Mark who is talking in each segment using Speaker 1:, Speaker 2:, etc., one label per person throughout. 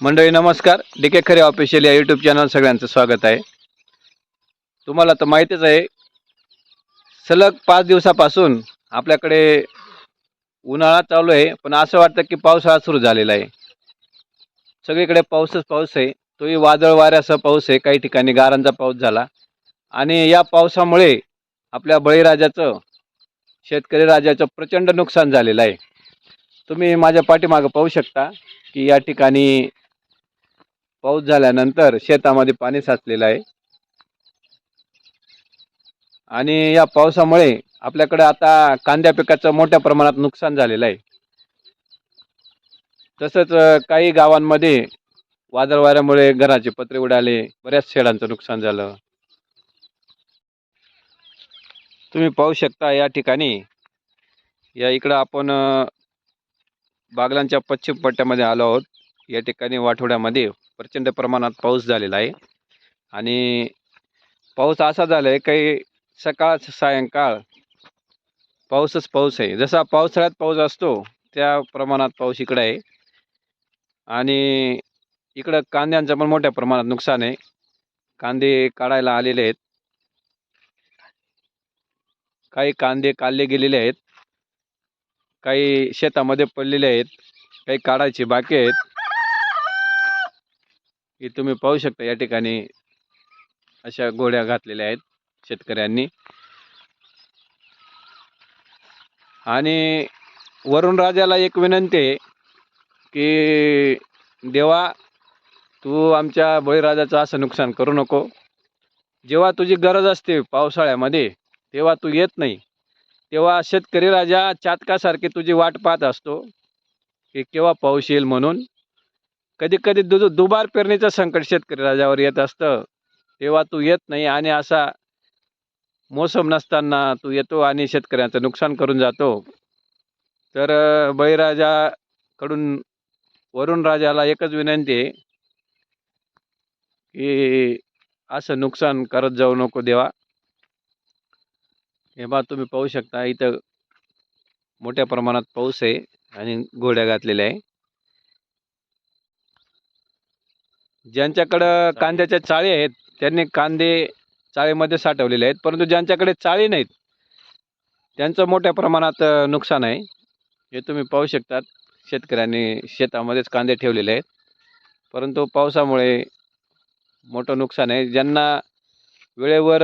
Speaker 1: मंडळी नमस्कार. डी के खरे ऑफिशियल या यूट्यूब चॅनल सगळ्यांचं स्वागत आहे. तुम्हाला तर माहितीच आहे सलग पाच दिवसापासून आपल्याकडे उन्हाळा चालू आहे पण असं वाटतं की पावसाळा सुरू झालेला आहे. सगळीकडे पाऊसच पाऊस आहे. तोही वादळ वाऱ्यासह पाऊस आहे. काही ठिकाणी गारांचा पाऊस झाला. आणि या पावसामुळे आपल्या बळीराजाचं शेतकरी राजाचं प्रचंड नुकसान झालेलं आहे. तुम्ही माझ्या पाठीमागं पाहू शकता की या ठिकाणी पाऊस झाल्यानंतर शेतामध्ये पाणी साचलेलं आहे. आणि या पावसामुळे आपल्याकडे आता कांद्या पिकाचं मोठ्या प्रमाणात नुकसान झालेलं आहे. तसंच काही गावांमध्ये वादळ वाऱ्यामुळे घराचे पत्रे उडाले बऱ्याच शेडांचं नुकसान झालं. तुम्ही पाहू शकता या ठिकाणी या इकडं आपण बागलांच्या पश्चिम पट्ट्यामध्ये आलो आहोत. या ठिकाणी वाठोड्यामध्ये प्रचंड प्रमाणात पाऊस झालेला आहे. आणि पाऊस असा झाला आहे काही सकाळ सायंकाळ पाऊसच पाऊस आहे. जसा पावसाळ्यात पाऊस असतो त्या प्रमाणात पाऊस इकडं आहे. आणि इकडं कांद्यांचं पण मोठ्या प्रमाणात नुकसान आहे. कांदे काढायला आलेले आहेत. काही कांदे काढले गेलेले आहेत. काही शेतामध्ये पडलेले आहेत. काही काढायचे बाकी आहेत. हे तुम्ही पाहू शकता या ठिकाणी अशा गोड्या घातलेल्या आहेत शेतकऱ्यांनी. आणि वरुण राजाला एक विनंती आहे की देवा तू आमच्या बळीराजाचं असं नुकसान करू नको. जेव्हा तुझी गरज असते पावसाळ्यामध्ये तेव्हा तू येत नाही. तेव्हा शेतकरी राजा चातकासारखी तुझी वाट पाहत असतो की केव्हा पाऊस येईल म्हणून. कधी कधी दु दुबार पेरणीचं संकट शेतकरी राजावर येत असतं. तेव्हा तू येत नाही आणि असा मोसम नसताना तू येतो आणि शेतकऱ्यांचं नुकसान करून जातो. तर बळीराजाकडून वरुण राजाला एकच विनंती आहे की असं नुकसान करत जाऊ नको देवा. हे बा तुम्ही पाहू शकता इथं मोठ्या प्रमाणात पाऊस आहे आणि घोड्या घातलेल्या आहे. ज्यांच्याकडं कांद्याच्या चाळी आहेत त्यांनी कांदे चाळीमध्ये साठवलेले आहेत परंतु ज्यांच्याकडे चाळी नाहीत त्यांचं मोठ्या प्रमाणात नुकसान आहे. हे तुम्ही पाहू शकतात. शेतकऱ्यांनी शेतामध्येच कांदे ठेवलेले आहेत. परंतु पावसामुळे मोठं नुकसान आहे. ज्यांना वेळेवर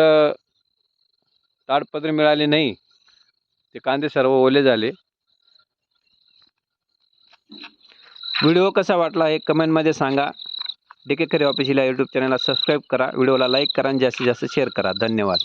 Speaker 1: ताडपत्री मिळाली नाही ते कांदे सर्व ओले झाले. व्हिडिओ कसा वाटला हे कमेंटमध्ये सांगा. डी के खरे ऑफिशियल या यूट्यूब चॅनलला सबस्क्राईब करा. व्हिडिओला लाईक करा आणि जास्तीत जास्त शेअर करा. धन्यवाद.